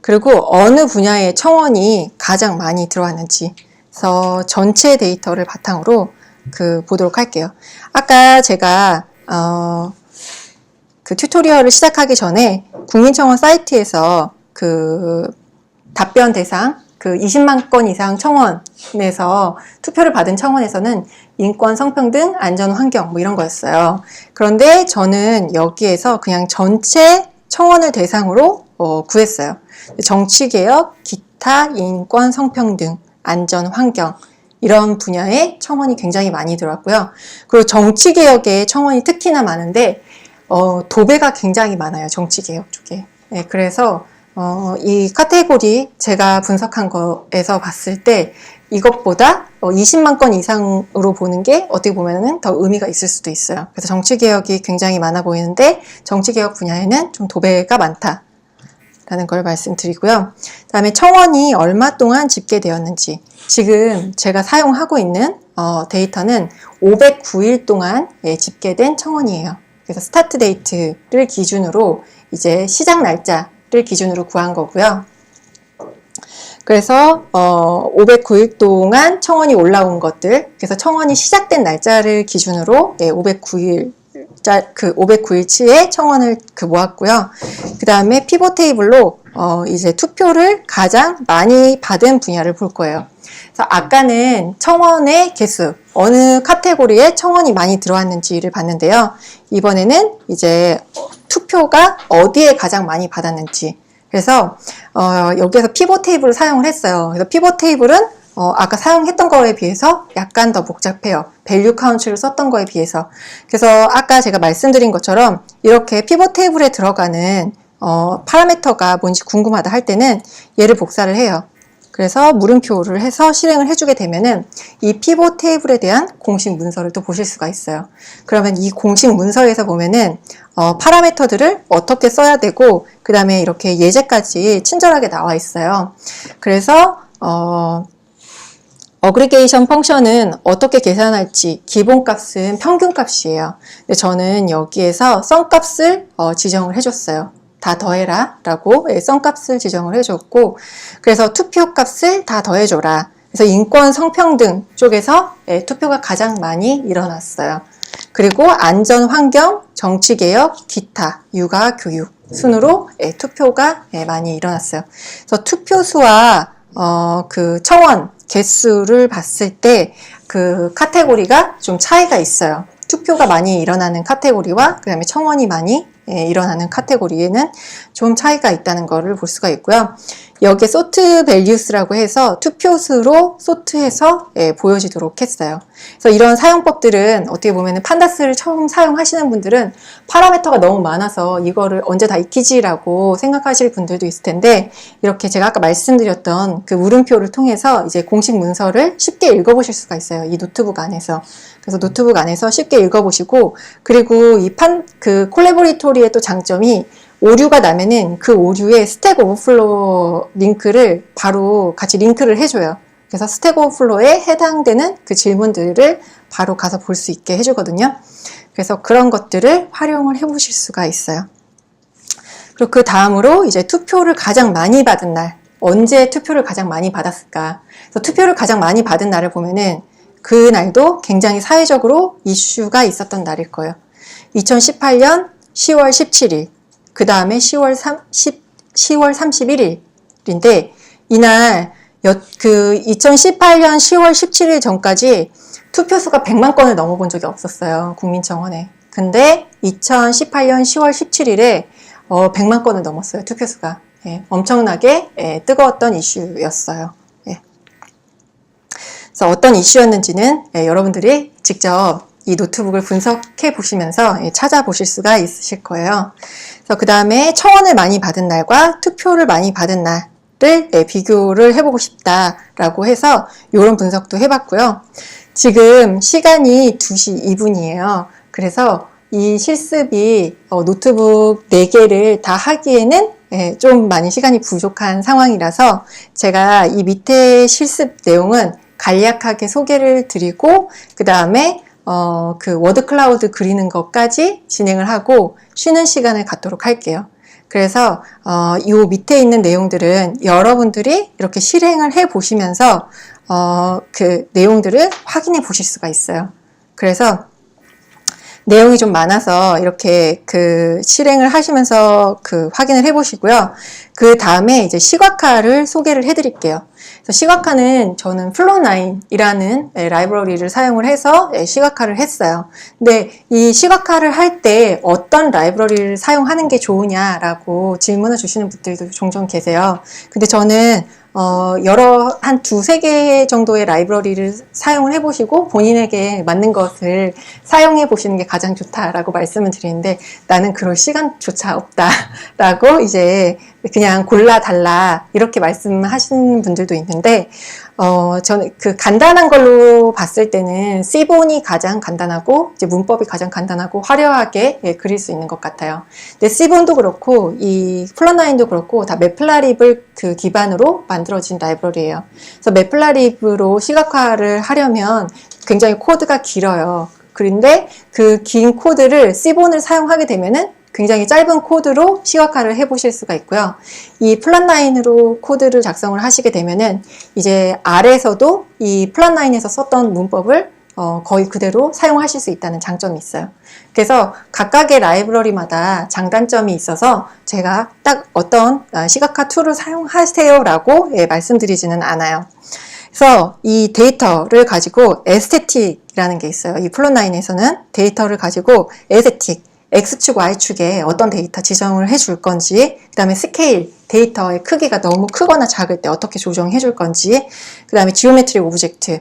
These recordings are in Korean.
그리고 어느 분야의 청원이 가장 많이 들어왔는지 그래서 전체 데이터를 바탕으로 그 보도록 할게요. 아까 제가 어, 그 튜토리얼을 시작하기 전에 국민청원 사이트에서 그 답변 대상 그 20만 건 이상 청원에서 투표를 받은 청원에서는 인권, 성평등, 안전, 환경 뭐 이런 거였어요. 그런데 저는 여기에서 그냥 전체 청원을 대상으로 어, 구했어요. 정치개혁, 기타, 인권, 성평등, 안전, 환경 이런 분야의 청원이 굉장히 많이 들어왔고요. 그리고 정치개혁의 청원이 특히나 많은데 어, 도배가 굉장히 많아요. 정치개혁 쪽에. 네, 그래서 어, 이 카테고리 제가 분석한 거에서 봤을 때 이것보다 20만 건 이상으로 보는 게 어떻게 보면은 더 의미가 있을 수도 있어요. 그래서 정치개혁이 굉장히 많아 보이는데 정치개혁 분야에는 좀 도배가 많다. 라는 걸 말씀드리고요. 다음에 청원이 얼마 동안 집계되었는지. 지금 제가 사용하고 있는 어, 데이터는 509일 동안 예, 집계된 청원이에요. 그래서 스타트 데이트를 기준으로 이제 시작 날짜를 기준으로 구한 거고요. 그래서 어, 509일 동안 청원이 올라온 것들, 그래서 청원이 시작된 날짜를 기준으로 예, 509일 그 509일치의 청원을 그 모았고요. 그 다음에 피보 테이블로 어, 이제 투표를 가장 많이 받은 분야를 볼 거예요. 그래서 아까는 청원의 개수, 어느 카테고리에 청원이 많이 들어왔는지를 봤는데요. 이번에는 이제 투표가 어디에 가장 많이 받았는지. 그래서 어, 여기에서 피보 테이블을 사용을 했어요. 그래서 피보 테이블은 어, 아까 사용했던 거에 비해서 약간 더 복잡해요. 밸류 카운트를 썼던 거에 비해서. 그래서 아까 제가 말씀드린 것처럼 이렇게 피벗 테이블에 들어가는 어, 파라미터가 뭔지 궁금하다 할 때는 얘를 복사를 해요. 그래서 물음표를 해서 실행을 해주게 되면은 이 피벗 테이블에 대한 공식 문서를 또 보실 수가 있어요. 그러면 이 공식 문서에서 보면은 어, 파라미터들을 어떻게 써야 되고 그 다음에 이렇게 예제까지 친절하게 나와 있어요. 그래서 어, 어그리게이션 펑션은 어떻게 계산할지 기본값은 평균값이에요. 근데 저는 여기에서 썸값을 어, 지정을 해줬어요. 다 더해라 라고 예, 썸값을 지정을 해줬고 그래서 투표값을 다 더해줘라. 그래서 인권 성평등 쪽에서 예, 투표가 가장 많이 일어났어요. 그리고 안전 환경, 정치 개혁, 기타, 육아, 교육 순으로 예, 투표가 예, 많이 일어났어요. 그래서 투표 수와 어, 그 청원 개수를 봤을 때 그 카테고리가 좀 차이가 있어요. 투표가 많이 일어나는 카테고리와 그 다음에 청원이 많이 예, 일어나는 카테고리에는 좀 차이가 있다는 것을 볼 수가 있고요. 여기에 소트 밸류스라고 해서 투표수로 소트해서 예, 보여지도록 했어요. 그래서 이런 사용법들은 어떻게 보면 판다스를 처음 사용하시는 분들은 파라미터가 너무 많아서 이거를 언제 다 익히지라고 생각하실 분들도 있을 텐데 이렇게 제가 아까 말씀드렸던 그 물음표를 통해서 이제 공식 문서를 쉽게 읽어보실 수가 있어요. 이 노트북 안에서. 그래서 노트북 안에서 쉽게 읽어보시고 그리고 이 판 그 콜레보 리토리의 또 장점이 오류가 나면은 그 오류에 스택 오버플로 링크를 바로 같이 링크를 해줘요. 그래서 스택 오버플로에 해당되는 그 질문들을 바로 가서 볼 수 있게 해주거든요. 그래서 그런 것들을 활용을 해보실 수가 있어요. 그리고 그 다음으로 이제 투표를 가장 많이 받은 날, 언제 투표를 가장 많이 받았을까? 그래서 투표를 가장 많이 받은 날을 보면은 그 날도 굉장히 사회적으로 이슈가 있었던 날일 거예요. 2018년 10월 17일, 그 다음에 10월 3, 10, 10월 31일인데 이날 그 2018년 10월 17일 전까지 투표수가 100만 건을 넘어본 적이 없었어요. 국민청원에. 근데 2018년 10월 17일에 어, 100만 건을 넘었어요. 투표수가. 예, 엄청나게 예, 뜨거웠던 이슈였어요. 예. 그래서 어떤 이슈였는지는 예, 여러분들이 직접 이 노트북을 분석해 보시면서 예, 찾아보실 수가 있으실 거예요. 그 다음에 청원을 많이 받은 날과 투표를 많이 받은 날을 예, 비교를 해보고 싶다라고 해서 이런 분석도 해봤고요. 지금 시간이 2시 2분이에요. 그래서 이 실습이 어, 노트북 4개를 다 하기에는 예, 좀 많이 시간이 부족한 상황이라서 제가 이 밑에 실습 내용은 간략하게 소개를 드리고 그 다음에 어, 그 워드 클라우드 그리는 것까지 진행을 하고 쉬는 시간을 갖도록 할게요. 그래서 어, 이 밑에 있는 내용들은 여러분들이 이렇게 실행을 해 보시면서 어, 그 내용들을 확인해 보실 수가 있어요. 그래서 내용이 좀 많아서 이렇게 그 실행을 하시면서 그 확인을 해 보시고요. 그 다음에 이제 시각화를 소개를 해 드릴게요. 그래서 시각화는 저는 플롯9이라는 예, 라이브러리를 사용을 해서 예, 시각화를 했어요. 근데 이 시각화를 할 때 어떤 라이브러리를 사용하는 게 좋으냐라고 질문을 주시는 분들도 종종 계세요. 근데 저는 어, 여러 한 두세 개 정도의 라이브러리를 사용을 해보시고 본인에게 맞는 것을 사용해 보시는 게 가장 좋다라고 말씀을 드리는데 나는 그럴 시간조차 없다라고 이제 그냥 골라 달라 이렇게 말씀하시는 분들도 있는데 어, 저는 그 간단한 걸로 봤을 때는 시본이 가장 간단하고 이제 문법이 가장 간단하고 화려하게 예, 그릴 수 있는 것 같아요. 근데 시본도 그렇고 이 플러나인도 그렇고 다 매플라립을 그 기반으로 만들어진 라이브러리예요. 그래서 매플라립으로 시각화를 하려면 굉장히 코드가 길어요. 그런데 그 긴 코드를 시본을 사용하게 되면은 굉장히 짧은 코드로 시각화를 해 보실 수가 있고요. 이 플랫라인으로 코드를 작성을 하시게 되면은 이제 아래에서도 이 플랫라인에서 썼던 문법을 어, 거의 그대로 사용하실 수 있다는 장점이 있어요. 그래서 각각의 라이브러리마다 장단점이 있어서 제가 딱 어떤 어, 시각화 툴을 사용하세요라고 예, 말씀드리지는 않아요. 그래서 이 데이터를 가지고 에스테틱이라는 게 있어요. 이 플롯9에서는 데이터를 가지고 에스테틱, X축, Y축에 어떤 데이터 지정을 해줄 건지, 그 다음에 스케일, 데이터의 크기가 너무 크거나 작을 때 어떻게 조정해 줄 건지, 그 다음에 지오메트릭 오브젝트,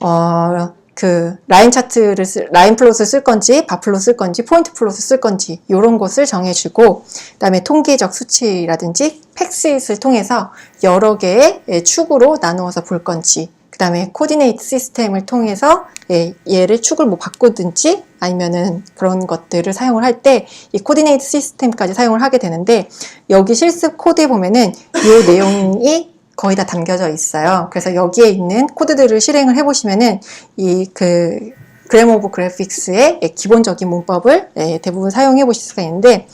어, 그 라인 차트를 쓸, 라인 플롯을 쓸 건지, 바플롯 쓸 건지, 포인트 플롯을 쓸 건지, 이런 것을 정해주고, 그 다음에 통계적 수치라든지 팩스잇을 통해서 여러 개의 예, 축으로 나누어서 볼 건지, 그 다음에 코디네이트 시스템을 통해서 예, 얘를 축을 뭐 바꾸든지 아니면은 그런 것들을 사용을 할 때 이 코디네이트 시스템까지 사용을 하게 되는데 여기 실습 코드에 보면은 이 내용이 거의 다 담겨져 있어요. 그래서 여기에 있는 코드들을 실행을 해보시면은 이 그 그래머 오브 그래픽스의 기본적인 문법을 예, 대부분 사용해 보실 수가 있는데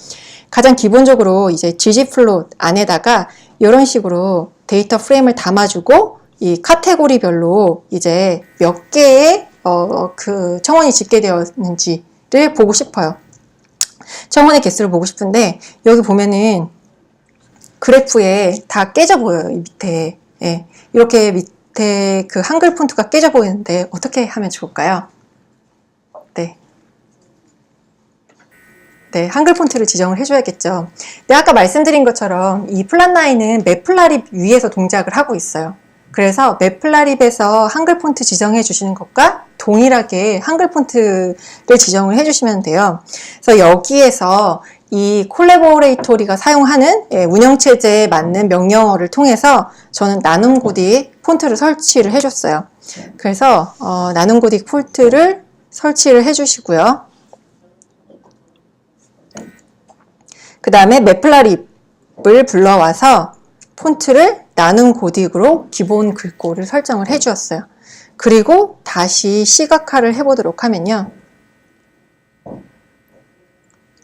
가장 기본적으로 이제 ggplot 안에다가 이런 식으로 데이터 프레임을 담아주고 이 카테고리별로 이제 몇 개의 어, 그 청원이 집계되었는지를 보고 싶어요. 청원의 개수를 보고 싶은데 여기 보면은 그래프에 다 깨져 보여요. 이 밑에 예, 이렇게 밑에 그 한글 폰트가 깨져 보이는데 어떻게 하면 좋을까요? 네. 네, 한글 폰트를 지정을 해줘야겠죠. 네, 아까 말씀드린 것처럼 이 플랫라인은 매플라립 위에서 동작을 하고 있어요. 그래서 매플라립에서 한글 폰트 지정해 주시는 것과 동일하게 한글 폰트를 지정을 해 주시면 돼요. 그래서 여기에서 이 콜레보레이토리가 사용하는 예, 운영체제에 맞는 명령어를 통해서 저는 나눔 고딕 폰트를 설치를 해줬어요. 그래서 어, 나눔 고딕 폰트를 설치를 해주시고요. 그 다음에 매플라립을 불러와서 폰트를 나눔 고딕으로 기본 글꼴을 설정을 해주었어요. 그리고 다시 시각화를 해보도록 하면요.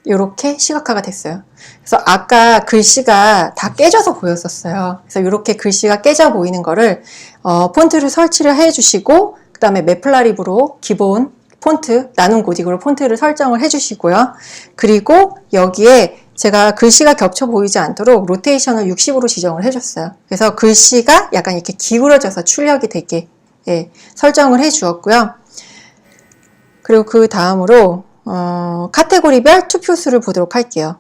이렇게 시각화가 됐어요. 그래서 아까 글씨가 다 깨져서 보였었어요. 그래서 이렇게 글씨가 깨져 보이는 거를 어, 폰트를 설치를 해주시고 그 다음에 매플라립으로 기본 폰트, 나눔 고딕으로 폰트를 설정을 해주시고요. 그리고 여기에 제가 글씨가 겹쳐 보이지 않도록 로테이션을 60으로 지정을 해줬어요. 그래서 글씨가 약간 이렇게 기울어져서 출력이 되게 예, 설정을 해 주었고요. 그리고 그 다음으로 어, 카테고리별 투표수를 보도록 할게요.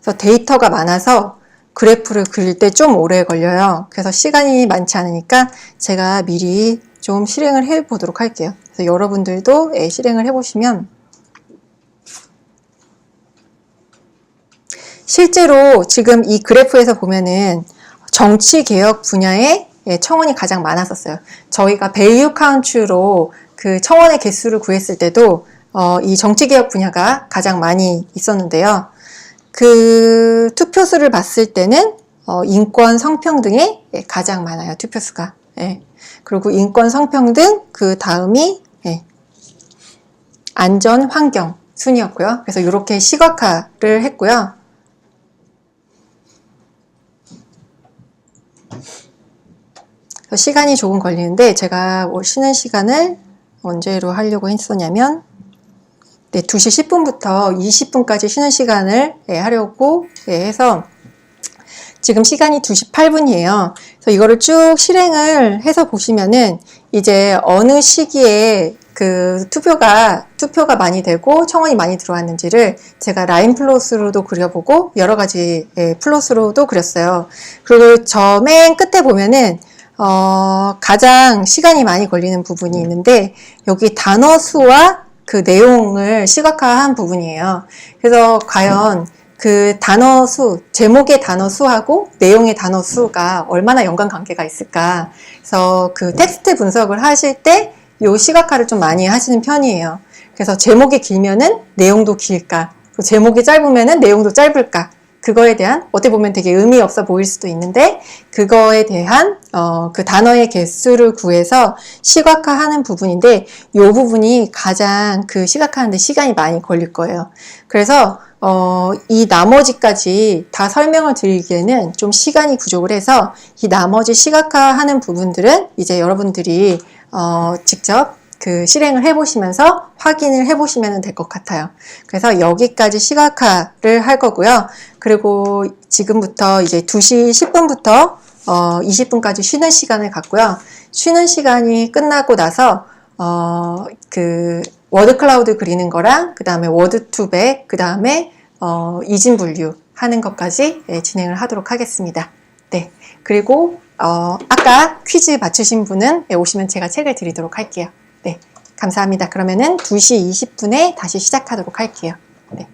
그래서 데이터가 많아서 그래프를 그릴 때 좀 오래 걸려요. 그래서 시간이 많지 않으니까 제가 미리 좀 실행을 해 보도록 할게요. 그래서 여러분들도 예, 실행을 해 보시면 실제로 지금 이 그래프에서 보면은 정치 개혁 분야에 예, 청원이 가장 많았었어요. 저희가 밸류 카운트로 그 청원의 개수를 구했을 때도 어, 이 정치 개혁 분야가 가장 많이 있었는데요. 그 투표수를 봤을 때는 어, 인권 성평등에 예, 가장 많아요. 투표수가. 예. 그리고 인권 성평등 그 다음이 예. 안전 환경 순이었고요. 그래서 이렇게 시각화를 했고요. 시간이 조금 걸리는데 제가 쉬는 시간을 언제로 하려고 했었냐면 네, 2시 10분부터 20분까지 쉬는 시간을 예, 하려고 예, 해서 지금 시간이 2시 8분이에요. 그래서 이거를 쭉 실행을 해서 보시면은 이제 어느 시기에 그 투표가 투표가 많이 되고 청원이 많이 들어왔는지를 제가 라인 플롯으로도 그려보고 여러 가지 예, 플롯으로도 그렸어요. 그리고 저 맨 끝에 보면은 어, 가장 시간이 많이 걸리는 부분이 있는데 여기 단어 수와 그 내용을 시각화한 부분이에요. 그래서 과연 그 단어 수, 제목의 단어 수하고 내용의 단어 수가 얼마나 연관 관계가 있을까. 그래서 그 텍스트 분석을 하실 때 요 시각화를 좀 많이 하시는 편이에요. 그래서 제목이 길면은 내용도 길까. 그 제목이 짧으면은 내용도 짧을까. 그거에 대한 어떻게 보면 되게 의미 없어 보일 수도 있는데 그거에 대한 어, 그 단어의 개수를 구해서 시각화하는 부분인데 이 부분이 가장 그 시각화하는데 시간이 많이 걸릴 거예요. 그래서 어, 이 나머지까지 다 설명을 드리기에는 좀 시간이 부족을 해서 이 나머지 시각화하는 부분들은 이제 여러분들이 어, 직접 그 실행을 해보시면서 확인을 해보시면 될 것 같아요. 그래서 여기까지 시각화를 할 거고요. 그리고 지금부터 이제 2시 10분부터 어, 20분까지 쉬는 시간을 갖고요. 쉬는 시간이 끝나고 나서 어, 그 워드 클라우드 그리는 거랑 그 다음에 워드 투백 그 다음에 어, 이진 분류 하는 것까지 예, 진행을 하도록 하겠습니다. 네. 그리고 어, 아까 퀴즈 맞추신 분은 예, 오시면 제가 책을 드리도록 할게요. 네. 감사합니다. 그러면은 2시 20분에 다시 시작하도록 할게요. 네.